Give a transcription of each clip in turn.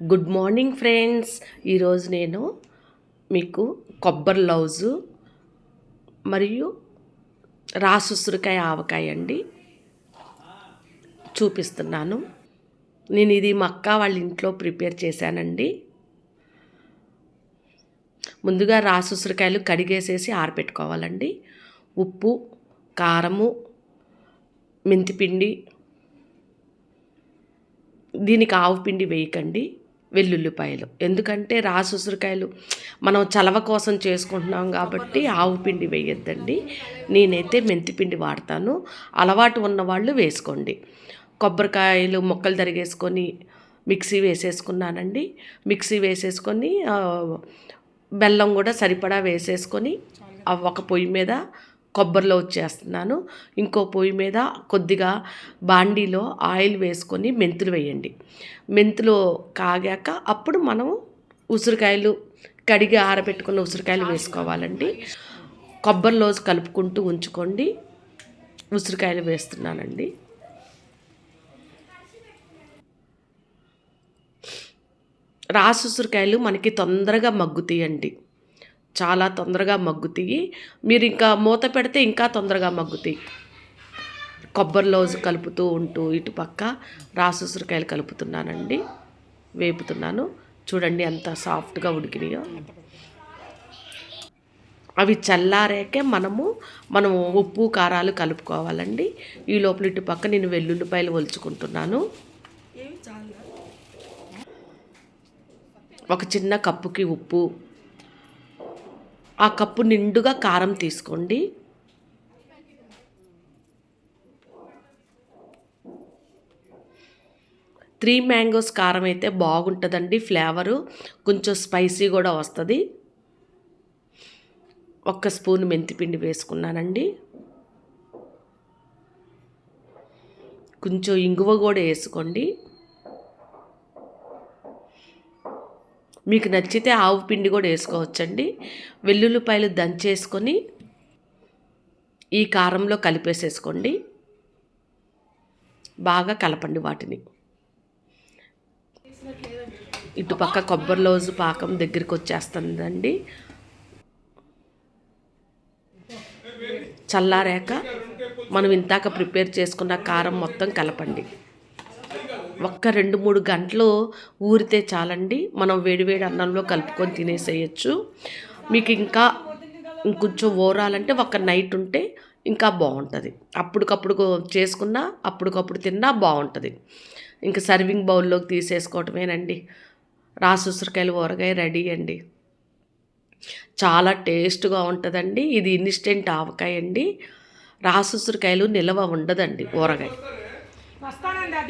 Good morning friends. ఈరోజు నేను మీకు కొబ్బరి లౌజు మరియు రాసుసురికాయ ఆవకాయ అండి చూపిస్తున్నాను. నేను ఇది మా అక్క వాళ్ళ ఇంట్లో ప్రిపేర్ చేశానండి. ముందుగా రాసుసురికాయలు కడిగేసేసి ఆరబెట్టుకోవాలండి ఉప్పు కారము మెంతిపిండి దీనికి ఆవు పిండి వేయకండి. వెల్లుల్లిపాయలు. ఎందుకంటే రాసు ఉసిరికాయలు మనం చలవ కోసం చేసుకుంటున్నాం కాబట్టి ఆవు పిండి వేయొద్దండి. నేనైతే మెంతిపిండి వాడతాను. అలవాటు ఉన్నవాళ్ళు వేసుకోండి. కొబ్బరికాయలు మొక్కలు తరిగేసుకొని మిక్సీ వేసేసుకున్నానండి. మిక్సీ వేసేసుకొని బెల్లం కూడా సరిపడా వేసేసుకొని ఒక పొయ్యి మీద కొబ్బరిలో వచ్చేస్తున్నాను ఇంకో పొయ్యి మీద కొద్దిగా బాండీలో ఆయిల్ వేసుకొని మెంతులు వేయండి. మెంతులు కాగాక అప్పుడు మనము ఉసిరికాయలు కడిగి ఆరబెట్టుకున్న ఉసిరికాయలు వేసుకోవాలండి. కొబ్బరిలో కలుపుకుంటూ ఉంచుకోండి. ఉసిరికాయలు వేస్తున్నానండి. రాసు ఉసిరికాయలు మనకి తొందరగా మగ్గుతాయండి. చాలా తొందరగా మగ్గుతాయి. మీరు ఇంకా మూత పెడితే ఇంకా తొందరగా మగ్గుతాయి. కొబ్బరిలో కలుపుతూ ఉంటూ ఇటు పక్క రాసుసురికాయలు కలుపుతున్నానండి. వేపుతున్నాను. చూడండి ఎంత సాఫ్ట్గా ఉడికినాయో. అవి చల్లారాకే మనము మనము ఉప్పు కారాలు కలుపుకోవాలండి. ఈ లోపల ఇటు పక్క నేను వెల్లుల్లిపాయలు ఒలుచుకుంటున్నాను. ఒక చిన్న కప్పుకి ఉప్పు ఆ కప్పు నిండుగా కారం తీసుకోండి. త్రీ మ్యాంగోస్ కారం అయితే బాగుంటుందండి ఫ్లేవరు. కొంచెం స్పైసీ కూడా వస్తుంది. ఒక్క స్పూన్ మెంతిపిండి వేసుకున్నానండి. కొంచెం ఇంగువ కూడా వేసుకోండి. మీకు నచ్చితే ఆవు పిండి కూడా వేసుకోవచ్చండి. వెల్లుల్లిపాయలు దంచేసుకొని ఈ కారంలో కలిపేసేసుకోండి. బాగా కలపండి వాటిని. ఇటుపక్క కొబ్బరి లోజు పాకం దగ్గరికి వచ్చేస్తుందండి. చల్లారాక మనం ఇంతాక ప్రిపేర్ చేసుకున్న కారం మొత్తం కలపండి. ఒక్క రెండు మూడు గంటలు ఊరితే చాలండి. మనం వేడివేడి అన్నంలో కలుపుకొని తినేసేయచ్చు. మీకు ఇంకా ఇంకొంచెం ఓరాలంటే ఒక నైట్ ఉంటే ఇంకా బాగుంటుంది. అప్పటికప్పుడు చేసుకున్నా అప్పటికప్పుడు తిన్నా బాగుంటుంది. ఇంకా సర్వింగ్ బౌల్లోకి తీసేసుకోవటమేనండి. రాసుసరికాయలు ఊరగాయ రెడీ అండి. చాలా టేస్ట్గా ఉంటుందండి. ఇది ఇన్స్టెంట్ ఆవకాయ అండి రాసుసరికాయలు నిల్వ ఉండదండి ఊరగాయ.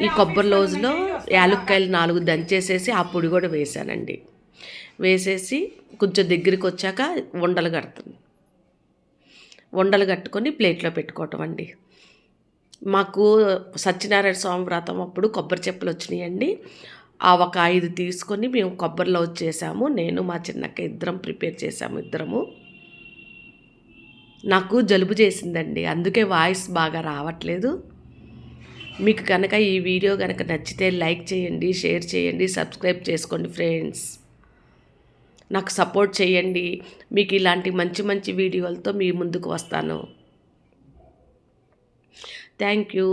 ఈ కొబ్బరి లోజులో యాలక్కాయలు నాలుగు దంచేసేసి ఆ పొడి కూడా వేసానండి. వేసేసి కొంచెం దగ్గరికి వచ్చాక ఉండలు కడుతుంది. ఉండలు కట్టుకొని ప్లేట్లో పెట్టుకోవటం అండి. మాకు సత్యనారాయణ స్వామి వ్రతం అప్పుడు కొబ్బరి చెప్పులు వచ్చినాయండి. ఆ ఒక ఐదు తీసుకొని మేము కొబ్బరిలో వచ్చేసాము నేను మా చిన్నక్క ఇద్దరం ప్రిపేర్ చేసాము ఇద్దరము. నాకు జలుబు చేసిందండి. అందుకే వాయిస్ బాగా రావట్లేదు. మీకు కనుక ఈ వీడియో కనుక నచ్చితే లైక్ చేయండి షేర్ చేయండి సబ్స్క్రైబ్ చేసుకోండి ఫ్రెండ్స్. నాకు సపోర్ట్ చేయండి. మీకు ఇలాంటి మంచి మంచి వీడియోలతో మీ ముందుకు వస్తాను. Thank you.